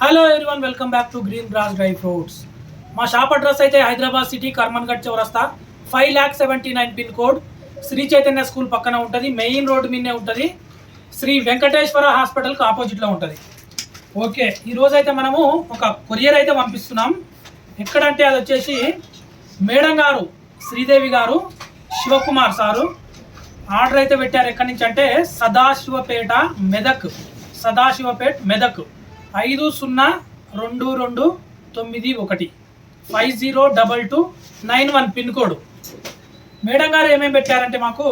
Hello everyone welcome back to Green Grass dry fruits మా shop address అయితే Hyderabad city Karmanghat చౌరస్తా. Five lakh seventy nine pin code Sri Chaitanya school పక్కన ఉంటుంది main road మీదనే ఉంటుంది. శ్రీ వెంకటేశ్వర హాస్పిటల్కి ఆపోజిట్లో ఉంటుంది. ఓకే ఈరోజైతే మనము ఒక కొరియర్ అయితే పంపిస్తున్నాం. ఎక్కడంటే అది వచ్చేసి మేడం గారు శ్రీదేవి గారు శివకుమార్ సారు. ఆర్డర్ అయితే పెట్టారు ఎక్కడి నుంచి అంటే సదాశివపేట మెదక్. సదాశివపేట్ మెదక్. ఐదు సున్నా రెండు రెండు తొమ్మిది ఒకటి. Five zero double two nine one pin code. Madam గారు ఏమేమి పెట్టారంటే మాకు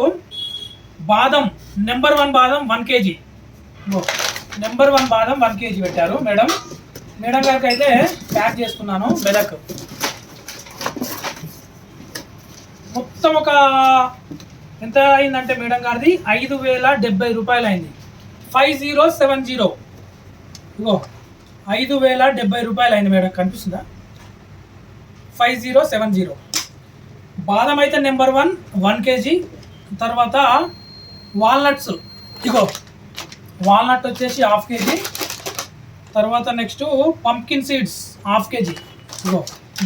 బాదం నెంబర్ వన్ బాదం వన్ కేజీ. నెంబర్ వన్ బాదం వన్ కేజీ పెట్టారు మేడం. మేడం గారికి అయితే ప్యాక్ చేసుకున్నాను మెదక్. మొత్తం ఒక ఎంత అయిందంటే మేడం గారిది? ఐదు వేల డెబ్బై రూపాయలు అయింది ఫైవ్ జీరో సెవెన్ జీరో. ఇగో ఐదు వేల డెబ్బై రూపాయలు అయింది మేడం కనిపిస్తుందా? Five zero seven zero. బాదం అయితే నెంబర్ వన్ వన్ కేజీ. తర్వాత వాల్నట్స్. ఇగో వాల్నట్ వచ్చేసి హాఫ్ కేజీ. తర్వాత next pumpkin seeds half KG. ఇగో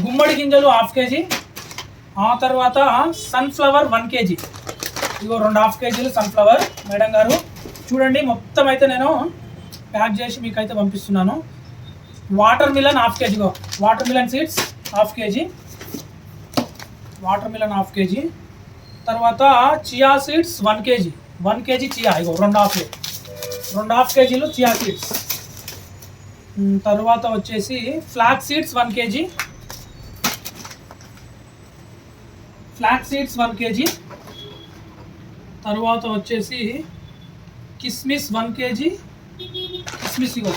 గుమ్మడి గింజలు హాఫ్ కేజీ. ఆ తర్వాత సన్ఫ్లవర్ వన్ కేజీ. ఇగో రెండు హాఫ్ కేజీలు సన్ఫ్లవర్. మేడం గారు చూడండి మొత్తం అయితే నేను ప్యాక్ చేసి మీకు అయితే పంపిస్తున్నాను. వాటర్ మిలన్ హాఫ్ కేజీ ఇగో. Watermelon seeds half KG. Watermelon half KG. తర్వాత chia seeds one KG. One KG chia ఇగో రెండు హాఫ్ రెండు హాఫ్ కేజీలు చియా సీడ్స్. ఉమ్, తర్వాత వచ్చేసి flax seeds one KG. Flax seeds one KG. తర్వాత వచ్చేసి కిస్మిస్ one KG. కిస్మిస్ ఇగో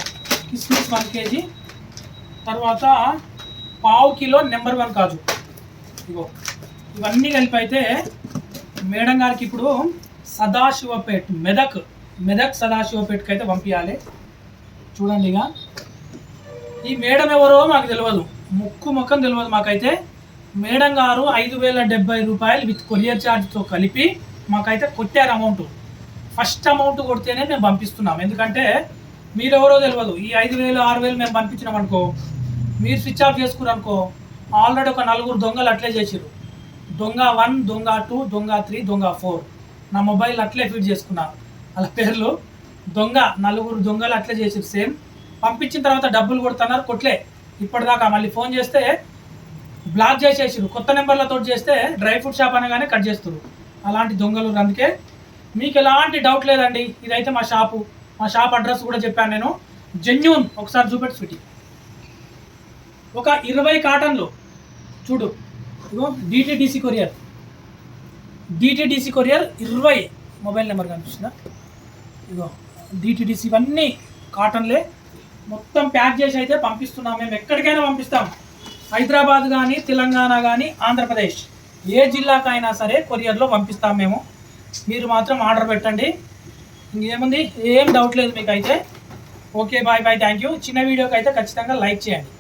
కిస్మిస్ వన్ కేజీ. తర్వాత పావు కిలో నెంబర్ వన్ కాజు. ఇగో ఇవన్నీ కలిపి అయితే మేడం గారికి ఇప్పుడు సదాశివపేట్ మెదక్ మెదక్ సదాశివపేట్కి అయితే పంపించాలి చూడండి ఇక ఈ మేడం ఎవరో మాకు తెలియదు ముక్కు ముఖం తెలియదు మాకైతే. మేడం గారు ఐదు వేల డెబ్బై రూపాయలు విత్ కొరియర్ ఛార్జ్తో కలిపి మాకైతే కొట్టారు అమౌంట్. ఫస్ట్ అమౌంట్ కొడితేనే మేము పంపిస్తున్నాం. ఎందుకంటే మీరెవరో తెలియదు ఈ ఐదు వేలు ఆరు వేలు మేము పంపించినాం అనుకో మీరు స్విచ్ ఆఫ్ చేసుకున్నారనుకో ఆల్రెడీ ఒక నలుగురు దొంగలు అట్లే చేసిరు దొంగ వన్ దొంగ టూ దొంగ త్రీ దొంగ ఫోర్. నా మొబైల్ అట్లే ఫీడ్ చేసుకున్నా. వాళ్ళ పేర్లు దొంగ నలుగురు దొంగలు అట్లే చేసిరు సేమ్. పంపించిన తర్వాత డబ్బులు కొడుతున్నారు కొట్లే. ఇప్పటిదాకా మళ్ళీ ఫోన్ చేస్తే బ్లాక్ చేసేసిరు కొత్త నెంబర్లతో చేస్తే డ్రై ఫ్రూట్ షాప్ అనగానే కట్ చేస్తారు అలాంటి దొంగలు అందుకే. మీకు ఎలాంటి డౌట్ లేదండి. ఇదైతే మా షాపు. మా షాప్ అడ్రస్ కూడా చెప్పాను నేను. జెన్యూన్ ఒకసారి చూపెట్టు స్వీటీ. ఒక ఇరవై కాటన్లు చూడు. ఇగో డిటిడిసి కొరియర్. డిటిడిసి కొరియర్ ఇరవై మొబైల్ నెంబర్ కనిపిస్తుందా? ఇగో డిటిడిసి ఇవన్నీ కాటన్లే. మొత్తం ప్యాక్ చేసి అయితే పంపిస్తున్నాం. మేము ఎక్కడికైనా పంపిస్తాం. హైదరాబాద్ కానీ తెలంగాణ కానీ ఆంధ్రప్రదేశ్ ఏ జిల్లాకైనా సరే కొరియర్లో పంపిస్తాం మేము. మీరు మాత్రం ఆర్డర్ పెట్టండి. ఇంకేముంది ఏం డౌట్ లేదు మీకు అయితే okay bye bye thank you చిన్న వీడియోకి అయితే ఖచ్చితంగా లైక్ చేయండి.